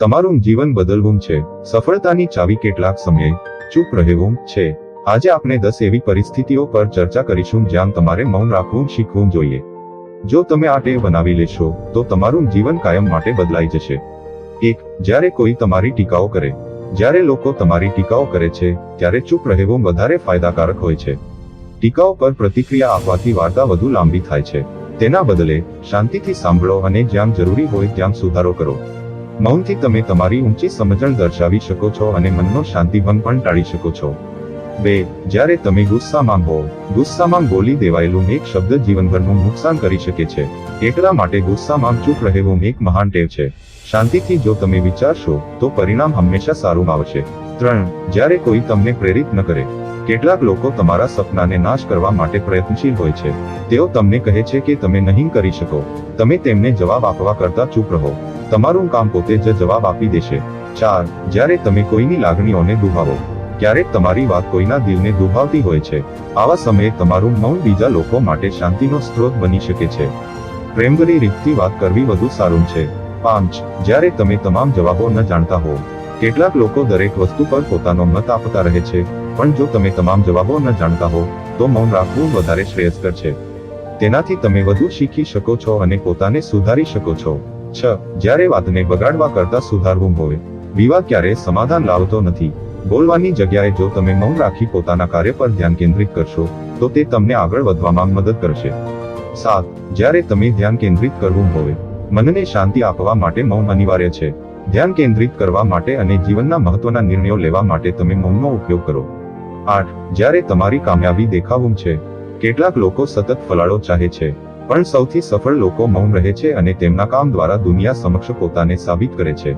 તમારું જીવન બદલવું છે. સફળતાની ચાવી કેટલાક સમયે ચૂપ રહેવું છે. આજે આપણે દસ એવી પરિસ્થિતિઓ પર ચર્ચા કરીશું જ્યાં તમારે મૌન રાખવું શીખવું જોઈએ. જો તમે આ ટેવ બનાવી લેશો, તો તમારું જીવન કાયમ માટે બદલાઈ જશે. એક, જ્યારે કોઈ તમારી ટીકાઓ કરે. જ્યારે લોકો તમારી ટીકાઓ કરે છે, ત્યારે ચૂપ રહેવું વધારે ફાયદાકારક હોય છે. ટીકાઓ પર પ્રતિક્રિયા આપવાથી વાર્તા વધુ લાંબી થાય છે. તેના બદલે, શાંતિથી સાંભળો અને જ્યાં જરૂરી હોય ત્યાં સુધારો કરો. મૌનથી તમે તમારી ઊંચી સમજણ દર્શાવી શકો છો અને મનનો શાંતિભંગ પણ ટાળી શકો છો. બે, જ્યારે તમે ગુસ્સામાં હો, ગુસ્સામાં બોલી દેવાયેલું એક શબ્દ જીવનભરનું નુકસાન કરી શકે છે. એટલા માટે ગુસ્સામાં ચૂપ રહેવું એક મહાન ટેવ છે. શાંતિથી જો તમે વિચારશો, તો પરિણામ હંમેશા સારું આવશે. ત્રણ, જ્યારે કોઈ તમને પ્રેરિત ન કરે કેટલાક લોકો તમારા સપનાને નાશ કરવા માટે પ્રયત્નશીલ હોય છે. તેઓ તમને કહે છે કે તમે નહીં કરી શકો. તમે તેમને જવાબ આપવા કરતા ચૂપ રહો. તમારું કામ પોતે જ જવાબ આપી દેશે. ચાર, જ્યારે તમે કોઈની લાગણીઓને દુભાવો, ક્યારેક તમારી વાત કોઈના દિલને દુભાવતી હોય છે. આવા સમયે તમારું મૌન બીજા લોકો માટે શાંતિનો સ્ત્રોત બની શકે છે. પ્રેમભરી રીતથી વાત કરવી વધુ સારું છે. પાંચ, જ્યારે તમે તમામ જવાબો ન જાણતા હો કેટલાક લોકો દરેક વસ્તુ પર પોતાનો મત આપતા રહે છે, પણ જો તમે તમામ જવાબો ન જાણતા હો, તો મૌન રાખવું વધારે શ્રેયસ્કર છે. તેનાથી તમે વધુ શીખી શકો છો અને પોતાને સુધારી શકો છો. છ. જ્યારે વાતને બગાડવા કરતા સુધારવું હોય. વિવાદ ક્યારે સમાધાન લાવતો નથી. બોલવાની જગ્યાએ જો તમે મૌન રાખી પોતાના કાર્ય પર ધ્યાન કેન્દ્રિત કરશો, તો તે તમને આગળ વધવામાં મદદ કરશે. સાત. જ્યારે તમે ધ્યાન કેન્દ્રિત કરવું હોય, મનને શાંતિ આપવા માટે મૌન અનિવાર્ય છે. ધ્યાન કેન્દ્રિત કરવા માટે અને જીવનના મહત્વના નિર્ણયો લેવા માટે તમે મૌનનો ઉપયોગ કરો. આઠ, જ્યારે તમારી કામયાબી દેખાવું છે, કેટલાક લોકો સતત ફલાળો ચાહે છે, પણ સૌથી સફળ લોકો મૌન રહે છે અને તેમના કામ દ્વારા દુનિયા સમક્ષ પોતાને સાબિત કરે છે.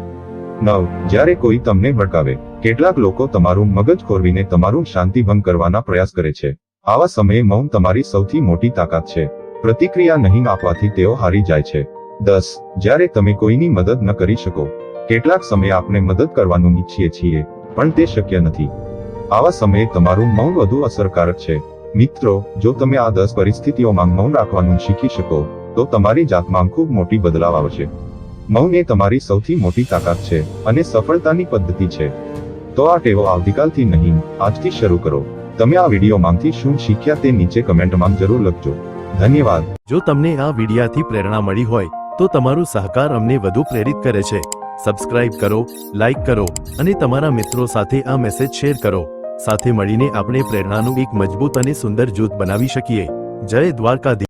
નવ, જ્યારે કોઈ તમને ભડકાવે, કેટલાક લોકો તમારું મગજ ખોરવીને તમારું શાંતિભંગ કરવાના પ્રયાસ કરે છે. આવા સમયે મૌન તમારી સૌથી મોટી તાકાત છે. પ્રતિક્રિયા નહીં આપવાથી તેઓ હારી જાય છે. દસ, જ્યારે તમે કોઈની મદદ ન કરી શકો કેટલાક સમયે આપણે મદદ કરવાનું ઈચ્છીએ છીએ, પણ તે શક્ય નથી. આવા સમયે તમારું મૌન વધુ અસરકારક છે. મિત્રો, જો તમે આ દસ પરિસ્થિતિઓમાં મૌન રાખવાનું શીખી શકો, તો તમારી જાતમાં ખૂબ મોટી બદલાવ આવશે. મૌન એ તમારી સૌથી મોટી તાકાત છે અને સફળતાની પદ્ધતિ છે. તો આ ટેવો આવતીકાલથી નહીં, આજથી શરૂ કરો. તમે આ વિડીયોમાંથી શું શીખ્યા તે નીચે કમેન્ટમાં જરૂર લખજો. ધન્યવાદ. જો તમને આ વિડિયાથી પ્રેરણા મળી હોય, તો તમારો સહકાર અમને વધુ પ્રેરિત કરે છે. સબસ્ક્રાઇબ કરો લાઇક કરો અને તમારા મિત્રો સાથે આ મેસેજ શેર કરો. સાથે મળીને આપણે પ્રેરણાનું એક મજબૂત અને સુંદર જૂથ બનાવી શકીએ. જય દ્વારકાધીશ.